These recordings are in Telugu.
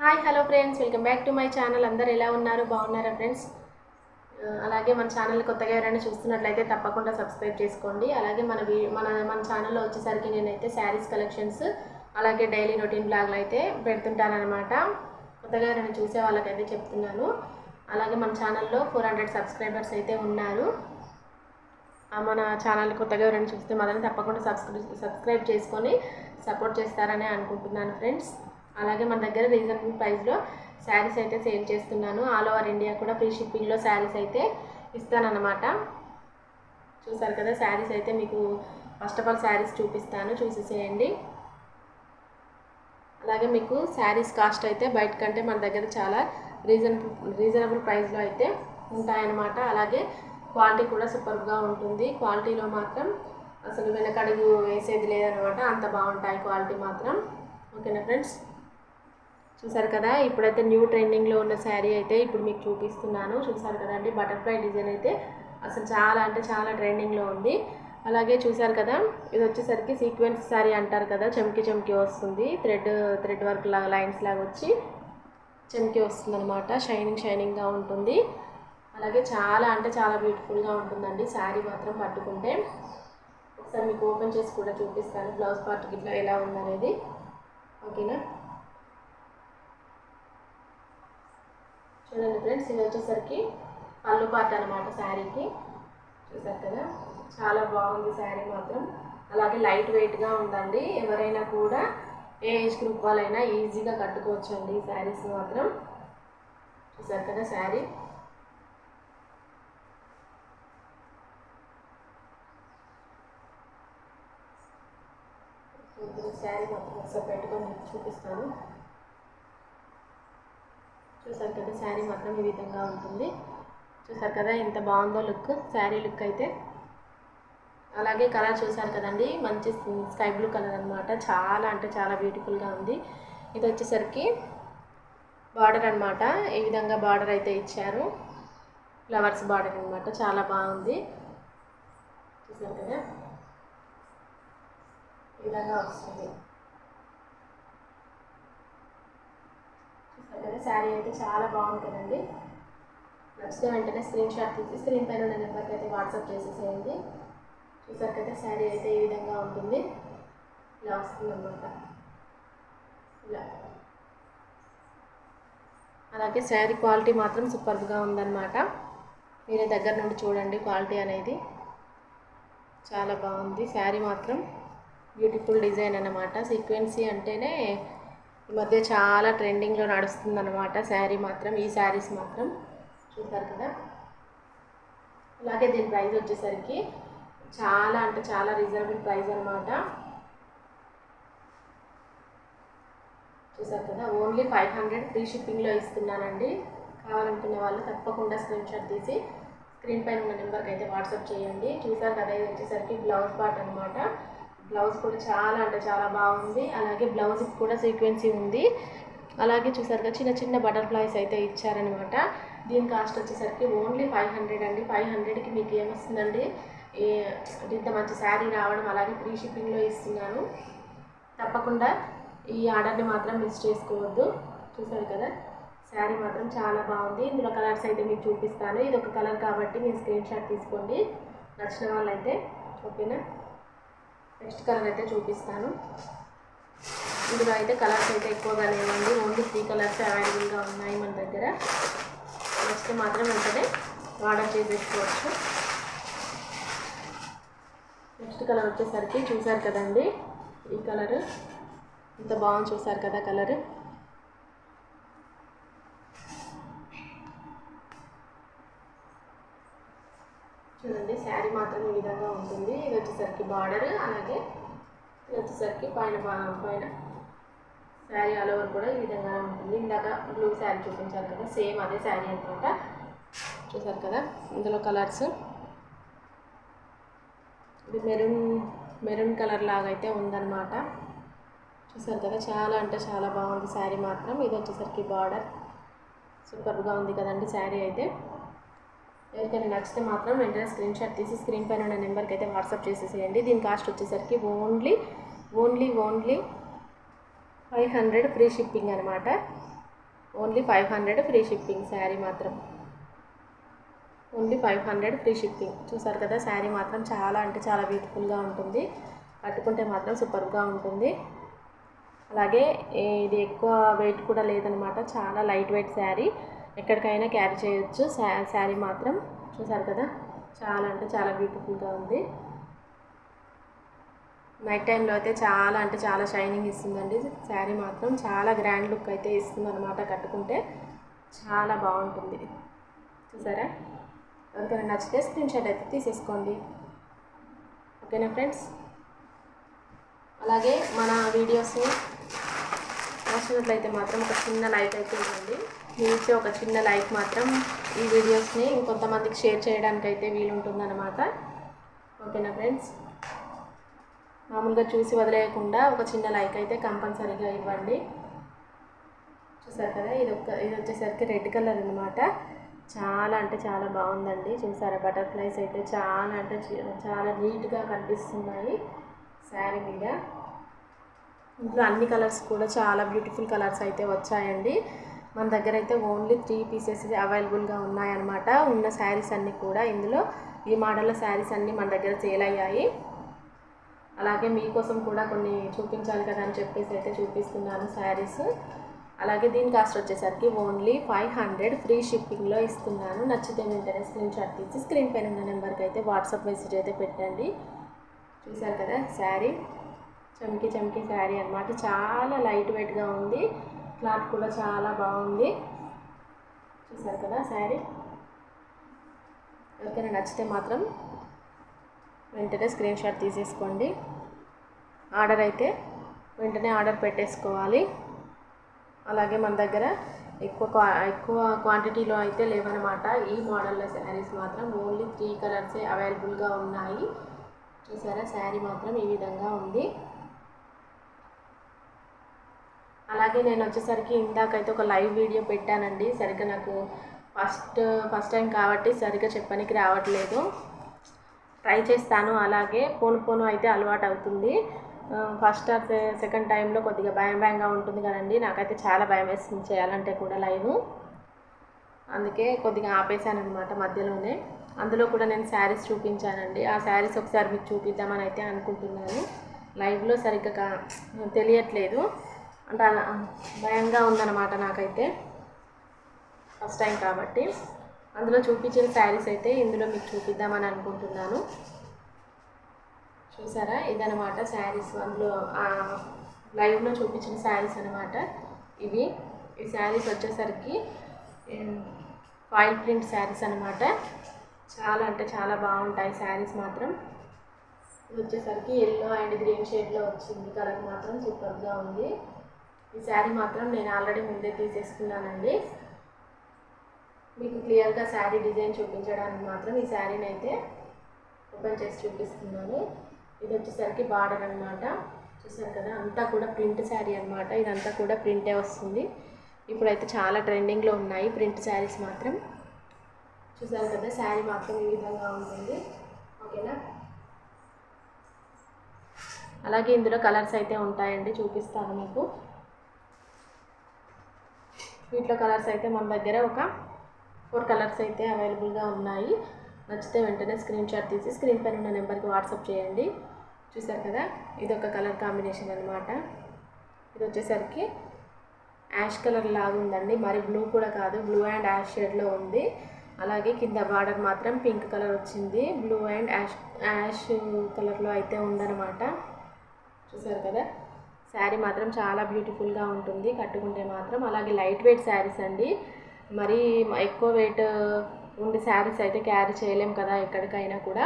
Hi hello friends. Welcome back to my channel. అందరు ఎలా ఉన్నారు? బాగున్నారా ఫ్రెండ్స్? అలాగే మన ఛానల్ కొత్తగా ఎవరైనా చూస్తున్నట్లయితే తప్పకుండా సబ్స్క్రైబ్ చేసుకోండి. అలాగే మన వీ మన మన ఛానల్లో వచ్చేసరికి నేనైతే శారీస్ కలెక్షన్స్ అలాగే డైలీ రొటీన్ బ్లాగ్లు అయితే పెడుతుంటానన్నమాట. కొత్తగా ఎవరైనా చూసే వాళ్ళకైతే చెప్తున్నాను. అలాగే మన ఛానల్లో ఫోర్ హండ్రెడ్ సబ్స్క్రైబర్స్ అయితే ఉన్నారు. మన ఛానల్ కొత్తగా ఎవరైనా చూస్తే మాత్రం తప్పకుండా సబ్స్క్రైబ్ సబ్స్క్రైబ్ చేసుకొని సపోర్ట్ చేస్తారని అనుకుంటున్నాను ఫ్రెండ్స్. అలాగే మన దగ్గర రీజనబుల్ ప్రైస్లో శారీస్ అయితే సేల్ చేస్తున్నాను. ఆల్ ఓవర్ ఇండియా కూడా ఫ్రీ షిప్పింగ్లో శారీస్ అయితే ఇస్తానన్నమాట. చూసారు కదా శారీస్ అయితే మీకు ఫస్ట్ ఆఫ్ ఆల్ శారీస్ చూపిస్తాను. చూసేసేయండి. అలాగే మీకు శారీస్ కాస్ట్ అయితే బయట కంటే మన దగ్గర చాలా రీజనబుల్ రీజనబుల్ ప్రైస్లో అయితే ఉంటాయన్నమాట. అలాగే క్వాలిటీ కూడా సూపర్గా ఉంటుంది. క్వాలిటీలో మాత్రం అసలు వెనకడుగు వేసేది లేదనమాట అంత బాగుంటాయి క్వాలిటీ మాత్రం. ఓకేనా ఫ్రెండ్స్ చూసారు కదా? ఇప్పుడైతే న్యూ ట్రెండింగ్లో ఉన్న శారీ అయితే ఇప్పుడు మీకు చూపిస్తున్నాను. చూసారు కదండి బటర్ఫ్లై డిజైన్ అయితే అసలు చాలా అంటే చాలా ట్రెండింగ్లో ఉంది. అలాగే చూసారు కదా? ఇది వచ్చేసరికి సీక్వెన్స్ శారీ అంటారు కదా? చెమ్కి చెమ్కి వస్తుంది. థ్రెడ్ థ్రెడ్ వర్క్ లాగా లైన్స్ లాగా వచ్చి చెమ్కి వస్తుంది అనమాట షైనింగ్ షైనింగ్గా ఉంటుంది. అలాగే చాలా అంటే చాలా బ్యూటిఫుల్గా ఉంటుందండి శారీ మాత్రం పట్టుకుంటే. ఒకసారి మీకు ఓపెన్ చేసి కూడా చూపిస్తాను. బ్లౌజ్ పార్ట్ ఇట్లా ఎలా ఉందనేది. ఓకేనా? చూడండి ఫ్రెండ్స్ ఇది వచ్చేసరికి పళ్ళు పాట అనమాట శారీకి. చూసారు కదా? చాలా బాగుంది శారీ మాత్రం. అలాగే లైట్ వెయిట్గా ఉందండి. ఎవరైనా కూడా ఏ ఏజ్ గ్రూప్ వాళ్ళైనా ఈజీగా కట్టుకోవచ్చు అండి ఈ శారీస్ మాత్రం. చూసారు కదా శారీ? శారీ మాత్రం ఒకసారి పెట్టుకొని చూపిస్తాను. చూసారు కదా శారీ మాత్రం ఈ విధంగా ఉంటుంది. చూసారు కదా ఎంత బాగుందో లుక్ శారీ లుక్ అయితే. అలాగే కలర్ చూసారు కదండి మంచి స్కై బ్లూ కలర్ అనమాట చాలా అంటే చాలా బ్యూటిఫుల్గా ఉంది. ఇది వచ్చేసరికి బార్డర్ అనమాట ఈ విధంగా బార్డర్ అయితే ఇచ్చారు. ఫ్లవర్స్ బార్డర్ అనమాట చాలా బాగుంది. చూసారు కదా? ఈ విధంగా వస్తుంది. కదా శారీ అయితే చాలా బాగుంది కదండి నచ్చితే వెంటనే స్క్రీన్ షాట్ తీసి స్క్రీన్ పైన ఉన్న నెంబర్కి అయితే వాట్సాప్ చేసేసేయండి. చూసారు కదా శారీ అయితే ఈ విధంగా ఉంటుంది. ఇలా వస్తుంది అనమాట ఇలా. అలాగే శారీ క్వాలిటీ మాత్రం సూపర్గా ఉందన్నమాట. మీరే దగ్గర నుండి చూడండి క్వాలిటీ అనేది. చాలా బాగుంది. శారీ మాత్రం బ్యూటిఫుల్ డిజైన్ అన్నమాట. సీక్వెన్సీ అంటేనే ఈ మధ్య చాలా ట్రెండింగ్లో నడుస్తుంది అనమాట శారీ మాత్రం ఈ శారీస్ మాత్రం. చూసారు కదా? అలాగే దీని ప్రైస్ వచ్చేసరికి చాలా అంటే చాలా రీజనబుల్ ప్రైస్ అనమాట చూసారు కదా? ఓన్లీ ఫైవ్ హండ్రెడ్ ఫ్రీ షిప్పింగ్లో ఇస్తున్నానండి. కావాలనుకునే వాళ్ళు తప్పకుండా స్క్రీన్ షాట్ తీసి స్క్రీన్ పైన ఉన్న నెంబర్కి అయితే వాట్సాప్ చేయండి. చూసారు కదా? ఇది వచ్చేసరికి బ్లౌజ్ పార్ట్ అనమాట బ్లౌజ్ కూడా చాలా అంటే చాలా బాగుంది. అలాగే బ్లౌజ్కి కూడా సీక్వెన్సీ ఉంది. అలాగే చూసారుగా కదా చిన్న చిన్న బటర్ఫ్లైస్ అయితే ఇచ్చారనమాట దీని కాస్ట్ వచ్చేసరికి ఓన్లీ ఫైవ్ హండ్రెడ్ అండి. ఫైవ్ హండ్రెడ్కి మీకు ఏమొస్తుందండి? ఇంత మంచి శారీ రావడం అలాగే ఫ్రీ షిప్పింగ్లో ఇస్తున్నాను. తప్పకుండా ఈ ఆర్డర్ని మాత్రం మిస్ చేసుకోవద్దు. చూసారు కదా? శారీ మాత్రం చాలా బాగుంది. ఇందులో కలర్స్ అయితే మీకు చూపిస్తాను. ఇది ఒక కలర్ కాబట్టి మీరు స్క్రీన్ షాట్ తీసుకోండి. నచ్చిన వాళ్ళైతే ఓకేనా? నెక్స్ట్ కలర్ అయితే చూపిస్తాను. ఇందులో అయితే కలర్స్ అయితే ఎక్కువగా లేవండి. ఓన్లీ త్రీ కలర్స్ అవైలబుల్గా ఉన్నాయి మన దగ్గర. నెక్స్ట్ మాత్రం వెంటనే ఆర్డర్ చేసేసుకోవచ్చు. నెక్స్ట్ కలర్ వచ్చేసరికి చూసారు కదండి? ఈ కలర్. ఇంత బాగుంది చూసారు కదా కలర్ చూడండి శారీ మాత్రం ఈ విధంగా ఉంటుంది. ఇది వచ్చేసరికి బార్డర్ అలాగే ఇది వచ్చేసరికి పైన పైన శారీ ఆల్ ఓవర్ కూడా ఈ విధంగా ఉంటుంది. ఇందాక బ్లూ శారీ చూపించారు కదా సేమ్ అదే శారీ అనమాట చూసారు కదా ఇందులో కలర్స్. ఇది మెరూన్ మెరూన్ కలర్ లాగా అయితే ఉందన్నమాట. చూసారు కదా చాలా అంటే చాలా బాగుంది శారీ మాత్రం. ఇది వచ్చేసరికి బార్డర్. సూపర్గా ఉంది కదండి శారీ అయితే. ఎవరికైనా నచ్చితే మాత్రం వెంటనే స్క్రీన్ షాట్ తీసి స్క్రీన్ పైన ఉన్న నెంబర్కి అయితే వాట్సాప్ చేసేసేయండి. దీని కాస్ట్ వచ్చేసరికి only only only five hundred free shipping అనమాట only five hundred free shipping sari మాత్రం. Only five hundred free shipping చూసారు కదా శారీ మాత్రం చాలా అంటే చాలా బ్యూటిఫుల్గా ఉంటుంది. కట్టుకుంటే మాత్రం సూపర్గా ఉంటుంది. అలాగే ఇది ఎక్కువ వెయిట్ కూడా లేదనమాట చాలా లైట్ వెయిట్ శారీ ఎక్కడికైనా క్యారీ చేయొచ్చు. శారీ మాత్రం చూసారు కదా? చాలా అంటే చాలా బ్యూటిఫుల్గా ఉంది. నైట్ టైంలో అయితే చాలా అంటే చాలా షైనింగ్ ఇస్తుందండి. శారీ మాత్రం చాలా గ్రాండ్ లుక్ అయితే ఇస్తుంది అనమాట కట్టుకుంటే. చాలా బాగుంటుంది. చూసారా? ఎవరికైనా నచ్చితే స్క్రీన్ షాట్ అయితే తీసేసుకోండి. ఓకేనా ఫ్రెండ్స్? అలాగే మన వీడియోస్ని నచ్చినట్లయితే మాత్రం ఒక చిన్న లైక్ అయితే ఇవ్వండి. ఇచ్చే ఒక చిన్న లైక్ మాత్రం ఈ వీడియోస్ని ఇంకొంతమందికి షేర్ చేయడానికి అయితే వీలుంటుందన్నమాట. ఓకేనా ఫ్రెండ్స్? మామూలుగా చూసి వదిలేయకుండా ఒక చిన్న లైక్ అయితే కంపల్సరీగా ఇవ్వండి. చూసారు కదా ఇది ఒక ఇది వచ్చేసరికి రెడ్ కలర్ అనమాట చాలా అంటే చాలా బాగుందండి. చూసారా బటర్ఫ్లైస్ అయితే చాలా అంటే చాలా నీట్గా కనిపిస్తున్నాయి శారీ మీద. ఇందులో అన్ని కలర్స్ కూడా చాలా బ్యూటిఫుల్ కలర్స్ అయితే వచ్చాయండి. మన దగ్గర అయితే ఓన్లీ త్రీ పీసెస్ అవైలబుల్గా ఉన్నాయన్నమాట. ఉన్న శారీస్ అన్నీ కూడా ఇందులో ఈ మోడల్లో శారీస్ అన్నీ మన దగ్గర సేల్ అయ్యాయి. అలాగే మీకోసం కూడా కొన్ని చూపించాలి కదా అని చెప్పేసి అయితే చూపిస్తున్నాను శారీస్ అలాగే దీని కాస్ట్ వచ్చేసరికి ఓన్లీ ఫైవ్ హండ్రెడ్ ఫ్రీ షిప్పింగ్లో ఇస్తున్నాను. నచ్చితే వెంటనే స్క్రీన్ షాట్ తీసి స్క్రీన్ పైన ఉన్న నెంబర్కి అయితే వాట్సాప్ మెసేజ్ అయితే పెట్టండి. చూసారు కదా శారీ చమ్కి చమ్కి శారీ అనమాట చాలా లైట్ వెయిట్గా ఉంది. క్లాత్ కూడా చాలా బాగుంది. చూసారు కదా శారీ? ఎవరికైనా నచ్చితే మాత్రం వెంటనే స్క్రీన్ షాట్ తీసేసుకోండి. ఆర్డర్ అయితే వెంటనే ఆర్డర్ పెట్టేసుకోవాలి. అలాగే మన దగ్గర ఎక్కువ క్వా ఎక్కువ క్వాంటిటీలో అయితే లేవన్నమాట ఈ మోడల్లో శారీస్ మాత్రం ఓన్లీ త్రీ కలర్సే అవైలబుల్గా ఉన్నాయి. చూసారా? శారీ మాత్రం ఈ విధంగా ఉంది. అలాగే నేను వచ్చేసరికి ఇందాకైతే ఒక లైవ్ వీడియో పెట్టానండి. సరిగ్గా నాకు ఫస్ట్ ఫస్ట్ టైం కాబట్టి సరిగ్గా చెప్పడానికి రావట్లేదు. ట్రై చేస్తాను. అలాగే పోను పోను అయితే అలవాటు అవుతుంది. ఫస్ట్ ఆర్ సెకండ్ టైంలో కొద్దిగా భయం భయంగా ఉంటుంది కదండి. నాకైతే చాలా భయం వేస్తుంది చేయాలంటే కూడా లైవ్. అందుకే కొద్దిగా ఆపేశాను అనమాట మధ్యలోనే. అందులో కూడా నేను శారీస్ చూపించానండి. ఆ శారీస్ ఒకసారి మీకు చూపిద్దామని అయితే అనుకుంటున్నాను. లైవ్లో సరిగ్గా తెలియట్లేదు. అంటే భయంగా ఉందన్నమాట నాకైతే. ఫస్ట్ టైం కాబట్టి. అందులో చూపించిన శారీస్ అయితే ఇందులో మీకు చూపిద్దామని అనుకుంటున్నాను. చూసారా? ఇదనమాట శారీస్. అందులో లైవ్లో చూపించిన శారీస్ అనమాట ఇవి. ఈ శారీస్ వచ్చేసరికి ఫాయిల్ ప్రింట్ శారీస్ అనమాట చాలా అంటే చాలా బాగుంటాయి శారీస్ మాత్రం. ఇది వచ్చేసరికి ఎల్లో అండ్ గ్రీన్ షేడ్లో వచ్చింది. కలర్ మాత్రం సూపర్గా ఉంది. ఈ శారీ మాత్రం నేను ఆల్రెడీ ముందే తీసేసుకున్నానండి. మీకు క్లియర్గా శారీ డిజైన్ చూపించడానికి మాత్రం ఈ శారీని అయితే ఓపెన్ చేసి చూపిస్తున్నాను. ఇది వచ్చేసరికి బార్డర్ అనమాట చూసారు కదా అంతా కూడా ప్రింట్ శారీ అనమాట ఇదంతా కూడా ప్రింటే వస్తుంది. ఇప్పుడైతే చాలా ట్రెండింగ్లో ఉన్నాయి ప్రింట్ శారీస్ మాత్రం. చూసారు కదా శారీ మాత్రం ఈ విధంగా ఉంటుంది. ఓకేనా? అలాగే ఇందులో కలర్స్ అయితే ఉంటాయండి చూపిస్తాను మీకు. వీటిలో కలర్స్ అయితే మన దగ్గర ఒక ఫోర్ కలర్స్ అయితే అవైలబుల్గా ఉన్నాయి. నచ్చితే వెంటనే స్క్రీన్ షాట్ తీసి స్క్రీన్ పైన ఉన్న నెంబర్కి వాట్సాప్ చేయండి. చూసారు కదా? ఇది ఒక కలర్ కాంబినేషన్ అనమాట ఇది వచ్చేసరికి యాష్ కలర్ లాగా ఉందండి. మరి బ్లూ కూడా కాదు. బ్లూ అండ్ యాష్ షేడ్లో ఉంది. అలాగే కింద బార్డర్ మాత్రం పింక్ కలర్ వచ్చింది. బ్లూ అండ్ యాష్ యాష్ కలర్లో అయితే ఉందన్నమాట. చూసారు కదా? శారీ మాత్రం చాలా బ్యూటిఫుల్గా ఉంటుంది. కట్టుకుంటే మాత్రం అలాగే లైట్ వెయిట్ శారీస్ అండి. మరీ ఎక్కువ వెయిట్ ఉండే శారీస్ అయితే క్యారీ చేయలేం కదా ఎక్కడికైనా కూడా.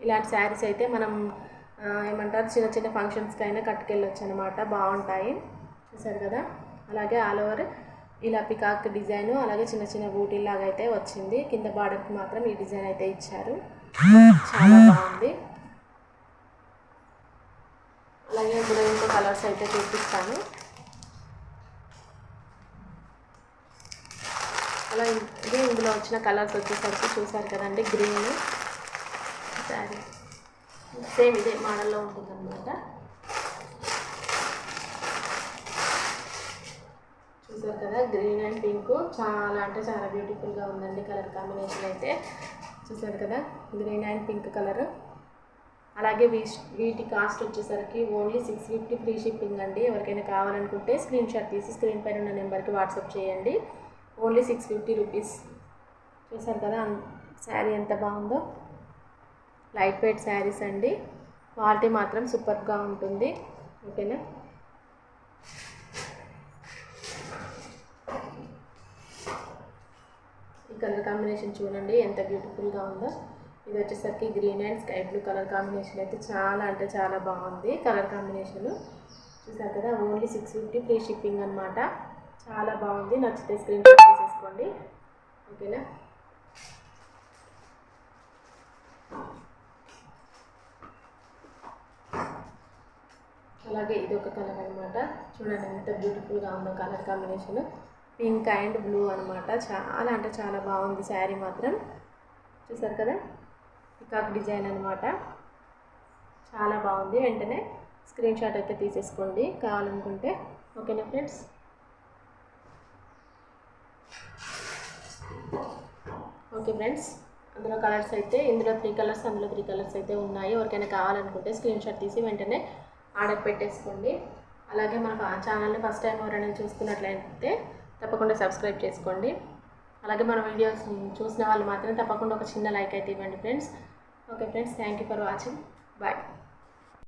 ఇలాంటి శారీస్ అయితే మనం ఏమంటారు చిన్న చిన్న ఫంక్షన్స్కి అయినా కట్టుకెళ్ళొచ్చు అనమాట బాగుంటాయి. చూసారు కదా? అలాగే ఆల్ ఓవర్ ఇలా పికాక్ డిజైన్ అలాగే చిన్న చిన్న బూటీలాగా అయితే వచ్చింది. కింద బార్డర్కి మాత్రం ఈ డిజైన్ అయితే ఇచ్చారు. చాలా బాగుంది. అలాగే ఇప్పుడు ఇంకో కలర్స్ అయితే చూపిస్తాను. అలా ఇది ఇందులో వచ్చిన కలర్స్ వచ్చేసరికి చూసారు కదండి గ్రీన్ శారీ. సేమ్ ఇదే మోడల్లో ఉంటుందన్నమాట. చూసారు కదా గ్రీన్ అండ్ పింక్ చాలా అంటే చాలా బ్యూటిఫుల్గా ఉందండి కలర్ కాంబినేషన్ అయితే. చూసారు కదా గ్రీన్ అండ్ పింక్ కలర్. అలాగే వీ వీటి కాస్ట్ వచ్చేసరికి only six fifty free shipping అండి. ఎవరికైనా కావాలనుకుంటే స్క్రీన్ షాట్ తీసి స్క్రీన్ పైన ఉన్న నెంబర్కి వాట్సాప్ చేయండి. Only six fifty rupees. చూసారు కదా శారీ ఎంత బాగుందో. లైట్ వెయిట్ శారీస్ అండి. క్వాలిటీ మాత్రం సూపర్గా ఉంటుంది. ఓకేనా? ఈ కలర్ కాంబినేషన్ చూడండి ఎంత బ్యూటిఫుల్గా ఉందో. ఇది వచ్చేసరికి green and sky blue colour combination అయితే చాలా అంటే చాలా బాగుంది కలర్ కాంబినేషన్. చూసారు కదా only six fifty free shipping అనమాట చాలా బాగుంది. నచ్చితే స్క్రీన్ షాట్ తీసేసుకోండి. ఓకేనా? అలాగే ఇది ఒక కలర్ అనమాట చూడండి ఎంత బ్యూటిఫుల్గా ఉందో colour combination. Pink and blue అనమాట చాలా అంటే చాలా బాగుంది శారీ మాత్రం. చూసారు కదా? పికాక్ డిజైన్ అనమాట చాలా బాగుంది. వెంటనే స్క్రీన్ షాట్ అయితే తీసేసుకోండి కావాలనుకుంటే. ఓకేనా ఫ్రెండ్స్? Okay friends. అందులో కలర్స్ అయితే ఇందులో త్రీ కలర్స్ అందులో త్రీ కలర్స్ అయితే ఉన్నాయి. ఎవరికైనా కావాలనుకుంటే స్క్రీన్ షాట్ తీసి వెంటనే ఆర్డర్ పెట్టేసుకోండి. అలాగే మన ఛానల్ని ఫస్ట్ టైం ఎవరైనా చూస్తున్నట్లయితే తప్పకుండా సబ్స్క్రైబ్ చేసుకోండి. అలాగే మన వీడియోస్ చూసిన వాళ్ళు మాత్రం తప్పకుండా ఒక చిన్న లైక్ అయితే ఇవ్వండి friends. Okay friends thank you for watching bye